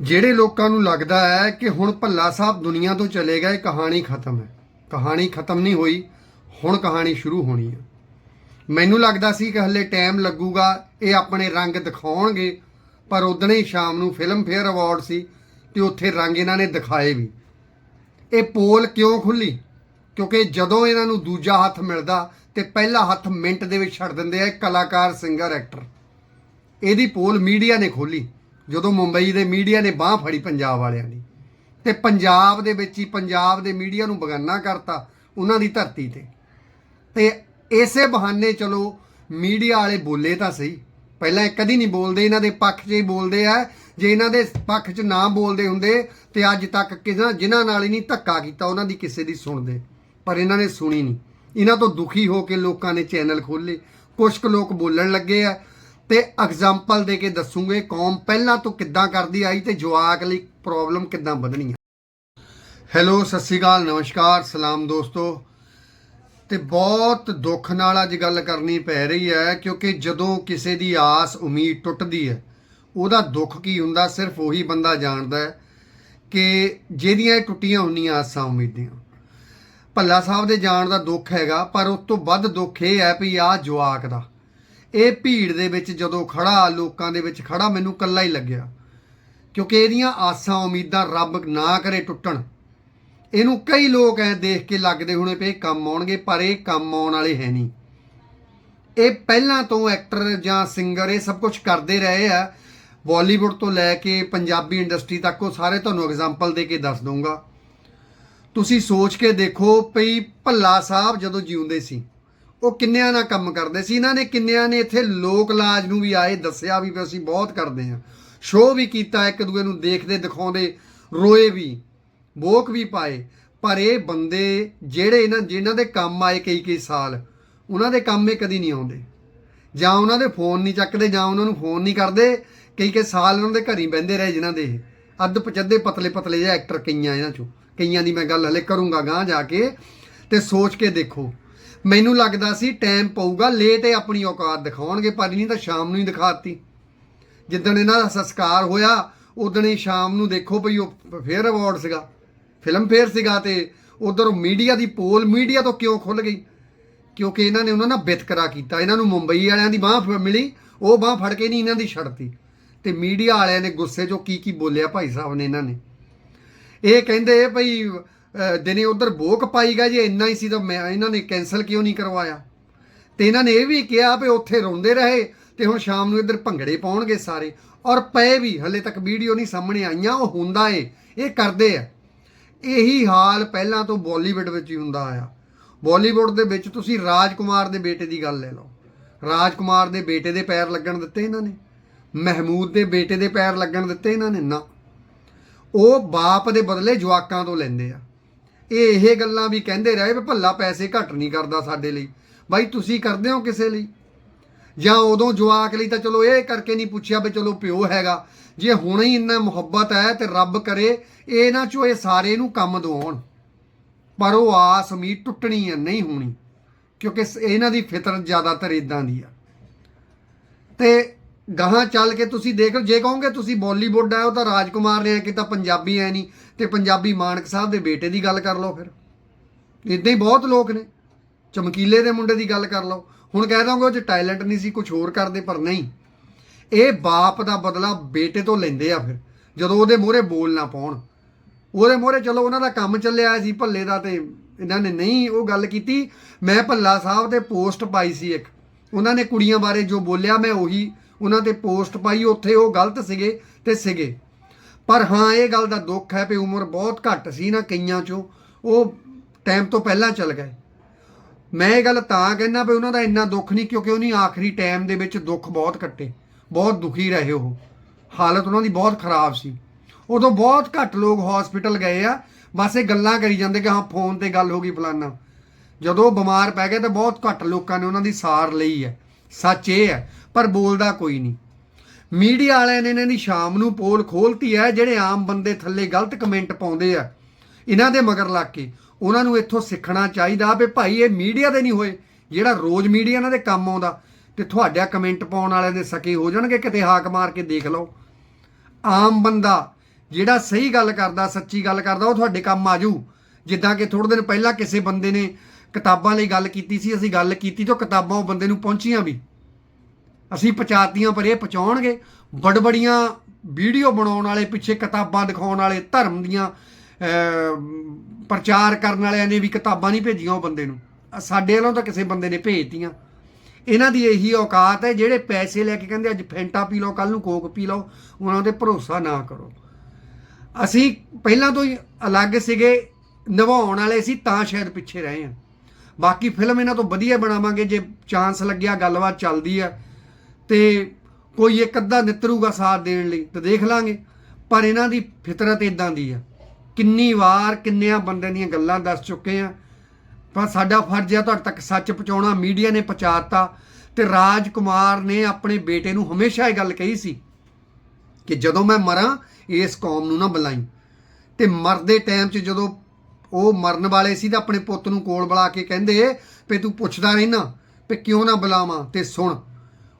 ਜਿਹੜੇ ਲੋਕਾਂ ਨੂੰ ਲੱਗਦਾ ਹੈ ਕਿ ਹੁਣ ਭੱਲਾ ਸਾਹਿਬ ਦੁਨੀਆ ਤੋਂ ਚਲੇ ਗਏ, ਕਹਾਣੀ ਖਤਮ ਹੈ। ਕਹਾਣੀ ਖਤਮ ਨਹੀਂ ਹੋਈ, ਹੁਣ ਕਹਾਣੀ ਸ਼ੁਰੂ ਹੋਣੀ ਹੈ। ਮੈਨੂੰ ਲੱਗਦਾ ਸੀ ਕਿ ਹਲੇ ਟਾਈਮ ਲੱਗੂਗਾ, ਇਹ ਆਪਣੇ ਰੰਗ ਦਿਖਾਉਣਗੇ, ਪਰ ਉਦਣੇ ਹੀ ਸ਼ਾਮ ਨੂੰ ਫਿਲਮ ਫੇਅਰ ਅਵਾਰਡ ਸੀ ਤੇ ਉੱਥੇ ਰੰਗ ਇਹਨਾਂ ਨੇ ਦਿਖਾਏ ਵੀ। ਇਹ ਪੋਲ ਕਿਉਂ ਖੁੱਲੀ? ਕਿਉਂਕਿ ਜਦੋਂ ਇਹਨਾਂ ਨੂੰ ਦੂਜਾ ਹੱਥ ਮਿਲਦਾ ਤੇ ਪਹਿਲਾ ਹੱਥ ਮਿੰਟ ਦੇ ਵਿੱਚ ਛੱਡ ਦਿੰਦੇ ਆ ਕਲਾਕਾਰ, ਸਿੰਗਰ, ਐਕਟਰ। ਇਹਦੀ ਪੋਲ ਮੀਡੀਆ ਨੇ ਖੋਲੀ। ਜਦੋਂ ਮੁੰਬਈ ਦੇ ਮੀਡੀਆ ਨੇ ਬਾਹ ਫੜੀ ਪੰਜਾਬ ਵਾਲਿਆਂ ਦੀ ਤੇ ਪੰਜਾਬ ਦੇ ਵਿੱਚ ਹੀ ਪੰਜਾਬ ਦੇ ਮੀਡੀਆ ਨੂੰ ਬਗਾਨਾ ਕਰਤਾ ਉਹਨਾਂ ਦੀ ਧਰਤੀ ਤੇ। ਤੇ ਇਸੇ ਬਹਾਨੇ ਚਲੋ ਮੀਡੀਆ ਵਾਲੇ ਬੋਲੇ ਤਾਂ ਸਹੀ। ਪਹਿਲਾਂ ਇਹ ਕਦੀ ਨਹੀਂ ਬੋਲਦੇ, ਇਹਨਾਂ ਦੇ ਪੱਖ 'ਚ ਹੀ ਬੋਲਦੇ ਆ। ਜੇ ਇਹਨਾਂ ਦੇ ਪੱਖ 'ਚ ਨਾ ਬੋਲਦੇ ਹੁੰਦੇ ਤੇ ਅੱਜ ਤੱਕ ਕਿਸੇ ਜਿਨ੍ਹਾਂ ਨਾਲ ਹੀ ਨਹੀਂ ਧੱਕਾ ਕੀਤਾ, ਉਹਨਾਂ ਦੀ ਕਿਸੇ ਦੀ ਸੁਣਦੇ। ਪਰ ਇਹਨਾਂ ਨੇ ਸੁਣੀ ਨਹੀਂ। ਇਹਨਾਂ ਤੋਂ ਦੁਖੀ ਹੋ ਕੇ ਲੋਕਾਂ ਨੇ ਚੈਨਲ ਖੋਲੇ ਕੁਝ ਕੁ ਲੋਕ ਬੋਲਣ ਲੱਗੇ ਆ। ਤੇ ਐਗਜ਼ਾਮਪਲ ਦੇ ਕੇ ਦੱਸੂਗੇ ਕੌਮ ਪਹਿਲਾਂ ਤੋਂ ਕਿੱਦਾਂ ਕਰਦੀ ਆਈ ਤੇ ਜਵਾਕ ਲਈ ਪ੍ਰੋਬਲਮ ਕਿੱਦਾਂ ਵਧਣੀ ਹੈ ਹੈਲੋ, ਸਤਿ ਸ਼੍ਰੀ ਅਕਾਲ, ਨਮਸਕਾਰ, ਸਲਾਮ ਦੋਸਤੋ। ਤੇ ਬਹੁਤ ਦੁੱਖ ਨਾਲ ਅੱਜ ਗੱਲ ਕਰਨੀ ਪੈ ਰਹੀ ਹੈ, ਕਿਉਂਕਿ ਜਦੋਂ ਕਿਸੇ ਦੀ ਆਸ, ਉਮੀਦ ਟੁੱਟਦੀ ਹੈ, ਉਹਦਾ ਦੁੱਖ ਕੀ ਹੁੰਦਾ ਸਿਰਫ ਉਹੀ ਬੰਦਾ ਜਾਣਦਾ ਹੈ ਕਿ ਜਿਹਦੀਆਂ ਟੁੱਟੀਆਂ ਹੁੰਦੀਆਂ, ਆਸਾਂ ਉਮੀਦਾਂ। ਭੱਲਾ ਸਾਹਿਬ ਦੇ ਜਾਣ ਦਾ ਦੁੱਖ ਹੈਗਾ, ਪਰ ਉਸ ਤੋਂ ਵੱਧ ਦੁੱਖ ਇਹ ਹੈ ਵੀ ਆਹ ਜਵਾਕ ਦਾ ਇਹ ਭੀੜ ਦੇ ਵਿੱਚ ਜਦੋਂ ਖੜਾ, ਲੋਕਾਂ ਦੇ ਵਿੱਚ ਖੜਾ, ਮੈਨੂੰ ਇਕੱਲਾ ਹੀ ਲੱਗਿਆ। ਕਿਉਂਕਿ ਇਹਦੀਆਂ ਆਸਾਂ, ਉਮੀਦਾਂ ਰੱਬ ਨਾ ਕਰੇ ਟੁੱਟਣ। ਇਹਨੂੰ ਕਈ ਲੋਕ ਐ ਦੇਖ ਕੇ ਲੱਗਦੇ ਹੋਣੇ ਪਏ ਕੰਮ ਆਉਣਗੇ, ਪਰ ਇਹ ਕੰਮ ਆਉਣ ਵਾਲੇ ਹੈ ਨਹੀਂ। ਇਹ ਪਹਿਲਾਂ ਤੋਂ ਐਕਟਰ ਜਾਂ ਸਿੰਗਰ, ਇਹ ਸਭ ਕੁਝ ਕਰਦੇ ਰਹੇ ਆ। ਬਾਲੀਵੁੱਡ ਤੋਂ ਲੈ ਕੇ ਪੰਜਾਬੀ ਇੰਡਸਟਰੀ ਤੱਕ ਉਹ ਸਾਰੇ ਤੁਹਾਨੂੰ ਐਗਜ਼ਾਮਪਲ ਦੇ ਕੇ ਦੱਸ ਦਊਂਗਾ। ਤੁਸੀਂ ਸੋਚ ਕੇ ਦੇਖੋ ਪਈ ਭੱਲਾ ਸਾਹਿਬ ਜਦੋਂ ਜਿਉਂਦੇ ਸੀ ਉਹ ਕਿੰਨਿਆਂ ਨਾਲ ਕੰਮ ਕਰਦੇ ਸੀ? ਇਹਨਾਂ ਨੇ ਕਿੰਨਿਆਂ ਨੇ ਇੱਥੇ ਲੋਕ ਲਾਜ ਨੂੰ ਵੀ ਆਏ, ਦੱਸਿਆ ਵੀ ਅਸੀਂ ਬਹੁਤ ਕਰਦੇ ਹਾਂ। ਸ਼ੋਅ ਵੀ ਕੀਤਾ, ਇੱਕ ਦੂਏ ਨੂੰ ਦੇਖਦੇ, ਦਿਖਾਉਂਦੇ, ਰੋਏ ਵੀ, ਬੋਕ ਵੀ ਪਾਏ। ਪਰ ਇਹ ਬੰਦੇ ਜਿਹੜੇ ਇਹਨਾਂ, ਜਿਨ੍ਹਾਂ ਦੇ ਕੰਮ ਆਏ ਕਈ ਕਈ ਸਾਲ, ਉਹਨਾਂ ਦੇ ਕੰਮ ਇਹ ਕਦੀ ਨਹੀਂ ਆਉਂਦੇ। ਜਾਂ ਉਹਨਾਂ ਦੇ ਫੋਨ ਨਹੀਂ ਚੱਕਦੇ, ਜਾਂ ਉਹਨਾਂ ਨੂੰ ਫੋਨ ਨਹੀਂ ਕਰਦੇ। ਕਈ ਕਈ ਸਾਲ ਉਹਨਾਂ ਦੇ ਘਰ ਹੀ ਬਹਿੰਦੇ ਰਹੇ ਜਿਨ੍ਹਾਂ ਦੇ। ਇਹ ਅੱਧ ਪਚੱਦੇ ਪਤਲੇ ਪਤਲੇ ਜਿਹੇ ਐਕਟਰ ਕਈਆਂ ਇਹਨਾਂ ਚੋਂ। ਕਈਆਂ ਦੀ ਮੈਂ ਗੱਲ ਹਲੇ ਕਰੂੰਗਾ ਗਾਂ ਜਾ ਕੇ। ਤੇ ਸੋਚ ਕੇ ਦੇਖੋ ਮੈਨੂੰ ਲੱਗਦਾ ਸੀ ਟਾਈਮ ਪਊਗਾ ਲੇਟ ਇਹ ਆਪਣੀ ਔਕਾਤ ਦਿਖਾਉਣਗੇ, ਪਰ ਨਹੀਂ ਤਾਂ ਸ਼ਾਮ ਨੂੰ ਹੀ ਦਿਖਾਤੀ। ਜਿੱਦਣ ਇਹਨਾਂ ਦਾ ਸੰਸਕਾਰ ਹੋਇਆ ਉਦੋਂ ਹੀ ਸ਼ਾਮ ਨੂੰ ਦੇਖੋ ਭਈ ਉਹ ਫੇਅਰ ਅਵਾਰਡ ਸੀਗਾ ਫਿਲਮ ਫੇਅਰ ਸੀਗਾ ਤੇ ਉਧਰ ਮੀਡੀਆ ਦੀ ਪੋਲ ਮੀਡੀਆ ਤੋਂ ਕਿਉਂ ਖੁੱਲ ਗਈ? ਕਿਉਂਕਿ ਇਹਨਾਂ ਨੇ ਉਹਨਾਂ ਨਾਲ ਵਿਤਕਰਾ ਕੀਤਾ। ਇਹਨਾਂ ਨੂੰ ਮੁੰਬਈ ਵਾਲਿਆਂ ਦੀ ਬਾਹ ਮਿਲੀ, ਉਹ ਬਾਹ ਫੜ ਕੇ ਨਹੀਂ ਇਹਨਾਂ ਦੀ ਛੱਡਤੀ। ਤੇ ਮੀਡੀਆ ਵਾਲਿਆਂ ਨੇ ਗੁੱਸੇ 'ਚੋਂ ਕੀ ਕੀ ਬੋਲਿਆ ਭਾਈ ਸਾਹਿਬ ਨੇ ਇਹਨਾਂ ਨੇ? ਇਹ ਕਹਿੰਦੇ ਭਈ ਦਿਨੇ ਉਧਰ ਬੋਕ ਪਾਈ ਗਿਆ ਜੇ, ਇੰਨਾ ਹੀ ਸੀ ਤਾਂ ਮੈਂ ਇਹਨਾਂ ਨੇ ਕੈਨਸਲ ਕਿਉਂ ਨਹੀਂ ਕਰਵਾਇਆ? ਤੇ ਇਹਨਾਂ ਨੇ ਇਹ ਵੀ ਕਿਹਾ ਵੀ ਉੱਥੇ ਰੋਂਦੇ ਰਹੇ ਤੇ ਹੁਣ ਸ਼ਾਮ ਨੂੰ ਇੱਧਰ ਭੰਗੜੇ ਪਾਉਣਗੇ ਸਾਰੇ। ਔਰ ਪਏ ਵੀ, ਹਲੇ ਤੱਕ ਵੀਡੀਓ ਨਹੀਂ ਸਾਹਮਣੇ ਆਈਆਂ, ਉਹ ਹੁੰਦਾ ਏ, ਇਹ ਕਰਦੇ ਆ। ਇਹੀ ਹਾਲ ਪਹਿਲਾਂ ਤੋਂ ਬਾਲੀਵੁੱਡ ਵਿੱਚ ਹੀ ਹੁੰਦਾ ਆਇਆ। ਬਾਲੀਵੁੱਡ ਦੇ ਵਿੱਚ ਤੁਸੀਂ ਰਾਜਕੁਮਾਰ ਦੇ ਬੇਟੇ ਦੀ ਗੱਲ ਲੈ ਲਓ। ਰਾਜਕੁਮਾਰ ਦੇ ਬੇਟੇ ਦੇ ਪੈਰ ਲੱਗਣ ਦਿੱਤੇ ਇਹਨਾਂ ਨੇ। ਮਹਿਮੂਦ ਦੇ ਬੇਟੇ ਦੇ ਪੈਰ ਲੱਗਣ ਦਿੱਤੇ ਇਹਨਾਂ ਨੇ, ਨਾ। ਉਹ ਬਾਪ ਦੇ ਬਦਲੇ ਜਵਾਕਾਂ ਤੋਂ ਲੈਂਦੇ ਆ। ਇਹ ਇਹ ਗੱਲਾਂ ਵੀ ਕਹਿੰਦੇ ਰਹੇ ਵੀ ਭੱਲਾ ਪੈਸੇ ਘੱਟ ਨਹੀਂ ਕਰਦਾ ਸਾਡੇ ਲਈ। ਬਾਈ, ਤੁਸੀਂ ਕਰਦੇ ਹੋ ਕਿਸੇ ਲਈ? ਜਾਂ ਉਦੋਂ ਜਵਾਕ ਲਈ ਤਾਂ ਚਲੋ ਇਹ ਕਰਕੇ ਨਹੀਂ ਪੁੱਛਿਆ ਵੀ ਚਲੋ ਪਿਓ ਹੈਗਾ। ਜੇ ਹੁਣ ਹੀ ਇੰਨਾ ਮੁਹੱਬਤ ਹੈ ਤੇ ਰੱਬ ਕਰੇ ਇਹਨਾਂ ਚੋਂ ਇਹ ਸਾਰੇ ਨੂੰ ਕੰਮ ਦਵਾਉਣ। ਪਰ ਉਹ ਆਸ ਉਮੀਦ ਟੁੱਟਣੀ ਹੈ, ਨਹੀਂ ਹੋਣੀ। ਕਿਉਂਕਿ ਸ- ਇਹਨਾਂ ਦੀ ਫਿਤਰਤ ਜ਼ਿਆਦਾਤਰ ਇਦਾਂ ਦੀ ਆ। ਤੇ ਗਾਹਾਂ ਚੱਲ ਕੇ ਤੁਸੀਂ ਦੇਖ ਲਓ, ਜੇ ਕਹੋਗੇ ਤੁਸੀਂ ਬਾਲੀਵੁੱਡ ਹੈ ਉਹ ਤਾਂ ਰਾਜਕੁਮਾਰ ਨੇ ਆ ਕਿ ਤਾਂ ਪੰਜਾਬੀ ਹੈ ਨਹੀਂ ਤੇ ਪੰਜਾਬੀ ਮਾਨਕ ਸਾਹਿਬ ਦੇ ਬੇਟੇ ਦੀ ਗੱਲ ਕਰ ਲਓ ਫਿਰ। ਇਦਾਂ ਹੀ ਬਹੁਤ ਲੋਕ ਨੇ। ਚਮਕੀਲੇ ਦੇ ਮੁੰਡੇ ਦੀ ਗੱਲ ਕਰ ਲਓ। ਹੁਣ ਕਹਿ ਦੋਗੇ ਉਹ ਚ ਟੈਲੈਂਟ ਨਹੀਂ ਸੀ ਕੁਝ ਹੋਰ ਕਰਦੇ, ਪਰ ਨਹੀਂ। ਇਹ ਬਾਪ ਦਾ ਬਦਲਾ ਬੇਟੇ ਤੋਂ ਲੈਂਦੇ ਆ ਫਿਰ, ਜਦੋਂ ਉਹਦੇ ਮੂਹਰੇ ਬੋਲ ਨਾ ਪਾਉਣ। ਉਹਦੇ ਮੂਹਰੇ ਚਲੋ ਉਹਨਾਂ ਦਾ ਕੰਮ ਚੱਲਿਆ ਸੀ, ਭੱਲੇ ਦਾ ਤੇ ਇਹਨਾਂ ਨੇ ਨਹੀਂ ਉਹ ਗੱਲ ਕੀਤੀ। ਮੈਂ ਭੱਲਾ ਸਾਹਿਬ ਤੇ ਪੋਸਟ ਪਾਈ ਸੀ ਇੱਕ। ਉਹਨਾਂ ਨੇ ਕੁੜੀਆਂ ਬਾਰੇ ਜੋ ਬੋਲਿਆ, ਮੈਂ ਉਹੀ ਉਹਨਾਂ ਤੇ ਪੋਸਟ ਪਾਈ, ਉੱਥੇ ਉਹ ਗਲਤ ਸੀਗੇ ਤੇ ਸੀਗੇ। ਪਰ ਹਾਂ, ਇਹ ਗੱਲ ਦਾ ਦੁੱਖ ਹੈ ਵੀ ਉਮਰ ਬਹੁਤ ਘੱਟ ਸੀ ਨਾ ਕਈਆਂ ਚੋਂ। ਉਹ ਟਾਈਮ ਤੋਂ ਪਹਿਲਾਂ ਚੱਲ ਗਏ। ਮੈਂ ਇਹ ਗੱਲ ਤਾਂ ਕਹਿਣਾ ਵੀ ਉਹਨਾਂ ਦਾ ਇੰਨਾ ਦੁੱਖ ਨਹੀਂ, ਕਿਉਂਕਿ ਉਹਨੀ ਆਖਰੀ ਟਾਈਮ ਦੇ ਵਿੱਚ ਦੁੱਖ ਬਹੁਤ ਕੱਟੇ। ਬਹੁਤ ਦੁਖੀ ਰਹੇ ਉਹ। ਹਾਲਤ ਉਹਨਾਂ ਦੀ ਬਹੁਤ ਖਰਾਬ ਸੀ। ਉਦੋਂ ਬਹੁਤ ਘੱਟ ਲੋਕ ਹਸਪੀਟਲ ਗਏ ਆ। ਬਸ ਇਹ ਗੱਲਾਂ ਕਰੀ ਜਾਂਦੇ ਕਿ ਹਾਂ ਫੋਨ ਤੇ ਗੱਲ ਹੋ ਗਈ ਫਲਾਨਾ। ਜਦੋਂ ਉਹ ਬਿਮਾਰ ਪੈ ਗਏ ਤਾਂ ਬਹੁਤ ਘੱਟ ਲੋਕਾਂ ਨੇ ਉਹਨਾਂ ਦੀ ਸਾਰ ਲਈ ਹੈ। ਸੱਚ ਇਹ ਹੈ, ਪਰ ਬੋਲਦਾ ਕੋਈ ਨਹੀਂ। ਮੀਡੀਆ ਵਾਲਿਆਂ ਨੇ ਇਹਨਾਂ ਦੀ ਸ਼ਾਮ ਨੂੰ ਪੋਲ ਖੋਲਤੀ ਹੈ, ਜਿਹੜੇ ਆਮ ਬੰਦੇ ਥੱਲੇ ਗਲਤ ਕਮੈਂਟ ਪਾਉਂਦੇ ਆ। ਇਹਨਾਂ ਦੇ ਮਗਰ ਲੱਗ ਕੇ ਉਹਨਾਂ ਨੂੰ ਇੱਥੋਂ ਸਿੱਖਣਾ ਚਾਹੀਦਾ ਵੀ ਭਾਈ ਇਹ ਮੀਡੀਆ ਦੇ ਨਹੀਂ ਹੋਏ, ਜਿਹੜਾ ਰੋਜ਼ ਮੀਡੀਆ ਇਹਨਾਂ ਦੇ ਕੰਮ ਆਉਂਦਾ। ਤੇ ਤੁਹਾਡਾ ਕਮੈਂਟ ਪਾਉਣ ਵਾਲਿਆਂ ਦੇ ਸਕੇ ਹੋ ਜਾਣਗੇ, ਕਿਤੇ ਹਾਕ ਮਾਰ ਕੇ ਦੇਖ ਲਓ। ਆਮ ਬੰਦਾ ਜਿਹੜਾ ਸਹੀ ਗੱਲ ਕਰਦਾ, ਸੱਚੀ ਗੱਲ ਕਰਦਾ, ਉਹ ਤੁਹਾਡੇ ਕੰਮ ਆਜੂ। ਜਿੱਦਾਂ ਕਿ ਥੋੜੇ ਦਿਨ ਪਹਿਲਾਂ ਕਿਸੇ ਬੰਦੇ ਨੇ ਕਿਤਾਬਾਂ ਲਈ ਗੱਲ ਕੀਤੀ ਸੀ, ਅਸੀਂ ਗੱਲ ਕੀਤੀ ਤਾਂ ਕਿਤਾਬਾਂ ਉਹ ਬੰਦੇ ਨੂੰ ਪਹੁੰਚੀਆਂ ਵੀ। ਅਸੀਂ ਪਹੁੰਚਾਤੀਆਂ ਪਰ ਇਹ ਪਹੁੰਚਾਉਣਗੇ। ਬੜਬੜੀਆਂ ਵੀਡੀਓ ਬਣਾਉਣ ਵਾਲੇ, ਪਿੱਛੇ ਕਿਤਾਬਾਂ ਦਿਖਾਉਣ ਵਾਲੇ, ਧਰਮ ਦੀਆਂ ਪ੍ਰਚਾਰ ਕਰਨ ਵਾਲਿਆਂ ਨੇ ਵੀ ਕਿਤਾਬਾਂ ਨਹੀਂ ਭੇਜੀਆਂ ਉਹ ਬੰਦੇ ਨੂੰ। ਸਾਡੇ ਵੱਲੋਂ ਤਾਂ ਕਿਸੇ ਬੰਦੇ ਨੇ ਭੇਜਤੀਆਂ। ਇਹਨਾਂ ਦੀ ਇਹੀ ਔਕਾਤ ਹੈ, ਜਿਹੜੇ ਪੈਸੇ ਲੈ ਕੇ ਕਹਿੰਦੇ ਅੱਜ ਫੈਂਟਾ ਪੀ ਲਓ ਕੱਲ ਨੂੰ ਕੋਕ ਪੀ ਲਓ, ਉਹਨਾਂ ਤੇ ਭਰੋਸਾ ਨਾ ਕਰੋ। ਅਸੀਂ ਪਹਿਲਾਂ ਤੋਂ ਹੀ ਅਲੱਗ ਸੀਗੇ ਨਿਭਾਉਣ ਵਾਲੇ ਸੀ, ਤਾਂ ਸ਼ਾਇਦ ਪਿੱਛੇ ਰਹੇ ਹਾਂ। ਬਾਕੀ ਫਿਲਮ ਇਹਨਾਂ ਤੋਂ ਵਧੀਆ ਬਣਾਵਾਂਗੇ, ਜੇ ਚਾਂਸ ਲੱਗਿਆ ਗੱਲਬਾਤ ਚੱਲਦੀ ਆ। ਤੇ ਕੋਈ ਇੱਕ ਅੱਧਾ ਨਿਤਰੂਗਾ ਸਾਥ ਦੇਣ ਲਈ, ਤੇ ਦੇਖ ਲਾਂਗੇ। ਪਰ ਇਹਨਾਂ ਦੀ ਫਿਤਰਤ ਇਦਾਂ ਦੀ ਆ। ਕਿੰਨੀ ਵਾਰ ਕਿੰਨਿਆਂ ਬੰਦਿਆਂ ਦੀਆਂ ਗੱਲਾਂ ਦੱਸ ਚੁੱਕੇ ਆ। ਪਰ ਸਾਡਾ ਫਰਜ਼ ਆ ਤੁਹਾਡੇ ਤੱਕ ਸੱਚ ਪਹੁੰਚਾਉਣਾ, ਮੀਡੀਆ ਨੇ ਪਹੁੰਚਾਤਾ। ਤੇ ਰਾਜਕੁਮਾਰ ਨੇ ਆਪਣੇ ਬੇਟੇ ਨੂੰ ਹਮੇਸ਼ਾ ਇਹ ਗੱਲ ਕਹੀ ਸੀ ਕਿ ਜਦੋਂ ਮੈਂ ਮਰਾਂ, ਇਸ ਕੌਮ ਨੂੰ ਨਾ ਬੁਲਾਈ। ਤੇ ਮਰਦੇ ਟਾਈਮ 'ਚ ਜਦੋਂ ਉਹ ਮਰਨ ਵਾਲੇ ਸੀ ਤਾਂ ਆਪਣੇ ਪੁੱਤ ਨੂੰ ਕੋਲ ਬੁਲਾ ਕੇ ਕਹਿੰਦੇ, ਵੀ ਤੂੰ ਪੁੱਛਦਾ ਰਹਿਣਾ ਵੀ ਕਿਉਂ ਨਾ ਬੁਲਾਵਾਂ ਤੇ ਸੁਣ।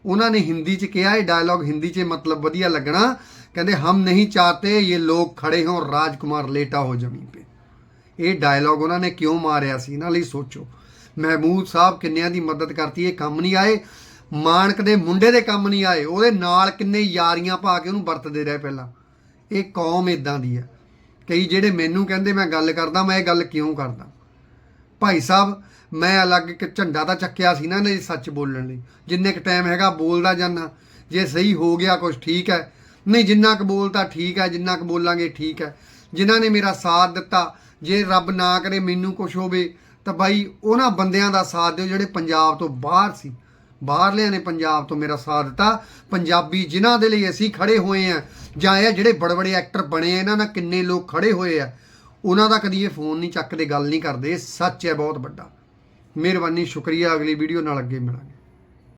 ਉਹਨਾਂ ਨੇ ਹਿੰਦੀ 'ਚ ਕਿਹਾ, ਇਹ ਡਾਇਲੌਗ ਹਿੰਦੀ 'ਚ ਮਤਲਬ ਵਧੀਆ ਲੱਗਣਾ। ਕਹਿੰਦੇ, ਹਮ ਨਹੀਂ ਚਾਹਤੇ, ਇਹ ਲੋਕ ਖੜੇ ਹੋਂ ਰਾਜਕੁਮਾਰ ਲੇਟਾ ਹੋ ਜ਼ਮੀਨ 'ਤੇ। ਇਹ ਡਾਇਲੌਗ ਉਹਨਾਂ ਨੇ ਕਿਉਂ ਮਾਰਿਆ ਸੀ? ਇਹਨਾਂ ਲਈ ਸੋਚੋ। ਮਹਿਮੂਦ ਸਾਹਿਬ ਕਿੰਨਿਆਂ ਦੀ ਮਦਦ ਕਰਤੀ, ਇਹ ਕੰਮ ਨਹੀਂ ਆਏ। ਮਾਨਕ ਦੇ ਮੁੰਡੇ ਦੇ ਕੰਮ ਨਹੀਂ ਆਏ। ਉਹਦੇ ਨਾਲ ਕਿੰਨੇ ਯਾਰੀਆਂ ਪਾ ਕੇ ਉਹਨੂੰ ਵਰਤਦੇ ਰਹੇ ਪਹਿਲਾਂ। ਇਹ ਕੌਮ ਇਦਾਂ ਦੀ ਹੈ। ਕਈ ਜਿਹੜੇ ਮੈਨੂੰ ਕਹਿੰਦੇ ਮੈਂ ਗੱਲ ਕਰਦਾ, ਮੈਂ ਇਹ ਗੱਲ ਕਿਉਂ ਕਰਦਾ? ਭਾਈ ਸਾਹਿਬ, ਮੈਂ ਅਲੱਗ ਇੱਕ ਝੰਡਾ ਤਾਂ ਚੱਕਿਆ ਸੀ ਨਾ ਨੇ ਸੱਚ ਬੋਲਣ ਲਈ। ਜਿੰਨੇ ਕ ਟਾਈਮ ਹੈਗਾ ਬੋਲਦਾ ਜਾਨਾ ਜੇ ਸਹੀ ਹੋ ਗਿਆ ਕੁਝ ਠੀਕ ਹੈ। ਨਹੀਂ ਜਿੰਨਾ ਕੁ ਬੋਲਤਾ ਠੀਕ ਹੈ, ਜਿੰਨਾ ਕੁ ਬੋਲਾਂਗੇ ਠੀਕ ਹੈ। ਜਿਨ੍ਹਾਂ ਨੇ ਮੇਰਾ ਸਾਥ ਦਿੱਤਾ, ਜੇ ਰੱਬ ਨਾ ਕਰੇ ਮੈਨੂੰ ਕੁਝ ਹੋਵੇ, ਤਾਂ ਬਾਈ ਉਹਨਾਂ ਬੰਦਿਆਂ ਦਾ ਸਾਥ ਦਿਓ ਜਿਹੜੇ ਪੰਜਾਬ ਤੋਂ ਬਾਹਰ ਸੀ। ਬਾਹਰਲਿਆਂ ਨੇ ਪੰਜਾਬ ਤੋਂ ਮੇਰਾ ਸਾਥ ਦਿੱਤਾ। ਪੰਜਾਬੀ ਜਿਨ੍ਹਾਂ ਦੇ ਲਈ ਅਸੀਂ ਖੜੇ ਹੋਏ ਆ ਜਾਂ ਇਹ ਜਿਹੜੇ ਬੜੇ ਬੜੇ ਐਕਟਰ ਬਣੇ ਆ, ਇਹਨਾਂ ਨਾਲ ਕਿੰਨੇ ਲੋਕ ਖੜੇ ਹੋਏ ਆ, ਉਹਨਾਂ ਦਾ ਕਦੀ ਇਹ ਫੋਨ ਨਹੀਂ ਚੱਕਦੇ, ਗੱਲ ਨਹੀਂ ਕਰਦੇ ਸੱਚ ਹੈ, ਬਹੁਤ ਵੱਡਾ। ਮਿਹਰਬਾਨੀ, ਸ਼ੁਕਰੀਆ, ਅਗਲੀ ਵੀਡੀਓ ਨਾਲ ਅੱਗੇ ਮਿਲਾਂਗੇ।